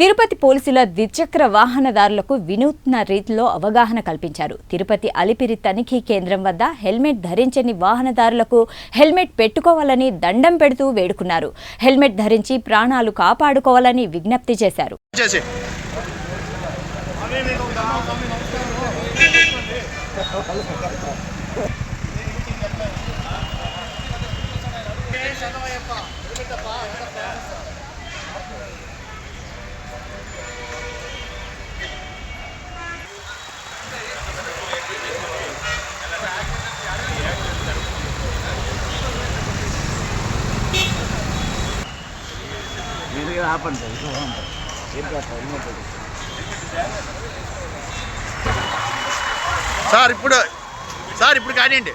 తిరుపతి పోలీసుల ద్విచక్ర వాహనదారులకు వినూత్న రీతిలో అవగాహన కల్పించారు. తిరుపతి అలిపిరి తనిఖీ కేంద్రం వద్ద హెల్మెట్ ధరించని వాహనదారులకు హెల్మెట్ పెట్టుకోవాలని దండం పెడుతూ వేడుకున్నారు. హెల్మెట్ ధరించి ప్రాణాలు కాపాడుకోవాలని విజ్ఞప్తి చేశారు. మీరు ఆపండి సార్ బాగుంటుంది సార్ ఇప్పుడు సార్ ఇప్పుడు కానివ్వండి.